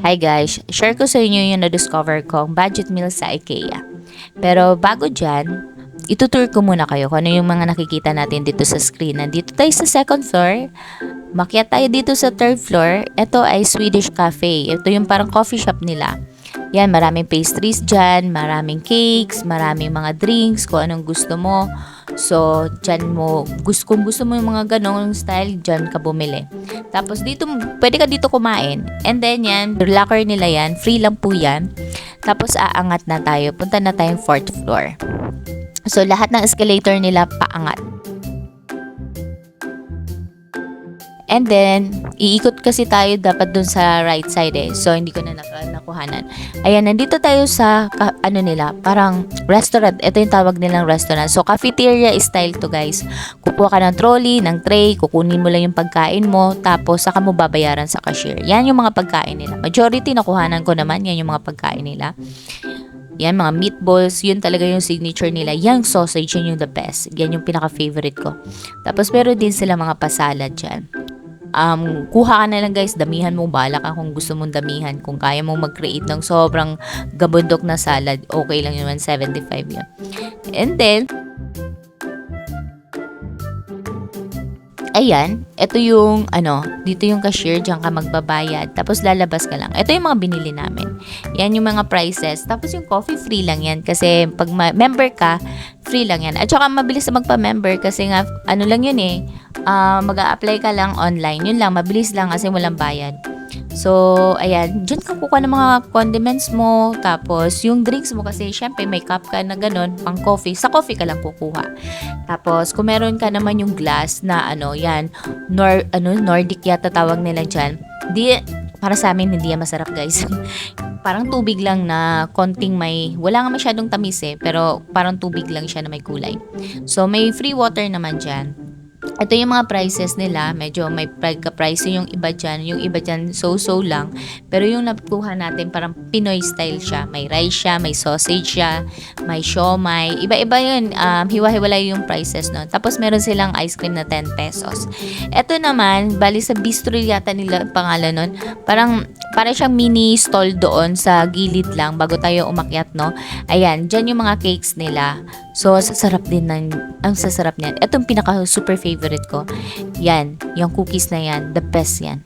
Hi guys, share ko sa inyo yung na-discover kong budget meal sa IKEA. Pero bago dyan, itutur ko muna kayo kung ano yung mga nakikita natin dito sa screen. Nandito tayo sa second floor. Makyat tayo dito sa third floor. Ito ay Swedish Cafe. Ito yung parang coffee shop nila. Yan, maraming pastries dyan, maraming cakes, maraming mga drinks, kung anong gusto mo. So, dyan mo, gusto, kung gusto mo yung mga ganong style, dyan ka bumili. Tapos dito, pwede ka dito kumain. And then yan, locker nila yan, free lang po yan. Tapos aangat na tayo, punta na tayong fourth floor. So, lahat ng escalator nila paangat. And then, iikot kasi tayo dapat dun sa right side eh. So, hindi ko na nak- nakuhanan. Ayan, nandito tayo sa, ka- ano nila, parang restaurant. Ito yung tawag nilang restaurant. So, cafeteria style to guys. Kukuha ka ng trolley, ng tray, kukunin mo lang yung pagkain mo, tapos saka mo babayaran sa cashier. Yan yung mga pagkain nila. Majority nakuhanan ko naman, yan yung mga pagkain nila. Yan, mga meatballs, yun talaga yung signature nila. Yung sausage, yun yung the best. Yan yung pinaka-favorite ko. Tapos, meron din sila mga pasalad dyan. Um, kuha ka na lang guys, damihan mo, bala ka kung gusto mong damihan. Kung kaya mong mag-create ng sobrang gabundok na salad, okay lang yun, 175 yun. And then, Ayan, ito yung ano, dito yung cashier, diyan ka magbabayad. Tapos lalabas ka lang. Ito yung mga binili namin. Yan yung mga prices. Tapos yung coffee free lang yan kasi pag member ka, free lang yan. At saka mabilis na magpa-member kasi nga ano lang yun eh. Ah, mag-a-apply ka lang online. Yun lang, mabilis lang kasi walang bayad. So, ayan, dyan ka kukuha ng mga condiments mo, tapos yung drinks mo kasi syempre may cup ka na ganun, pang coffee, sa coffee ka lang kukuha. Tapos, kung meron ka naman yung glass na ano, yan, nor, ano, Nordic yata tawag nila dyan, di, para sa amin hindi yan masarap guys. parang tubig lang na konting may, wala nga masyadong tamis eh, pero parang tubig lang siya na may kulay. So, may free water naman dyan. Ito yung mga prices nila, medyo may price yung iba dyan, yung iba dyan so-so lang, pero yung nakuha natin parang Pinoy style siya, may rice siya, may sausage siya, may siomay, iba-iba yun, um, hiwa-hiwalay yung prices nun. Tapos meron silang ice cream na 10 pesos. Ito naman, bali sa bistro yata nila ang pangalan nun, parang para siyang mini stall doon sa gilid lang bago tayo umakyat, no? Ayan, dyan yung mga cakes nila. So, sasarap din ng, ang sasarap niyan. Itong pinaka super favorite ko. Yan, yung cookies na yan, the best yan.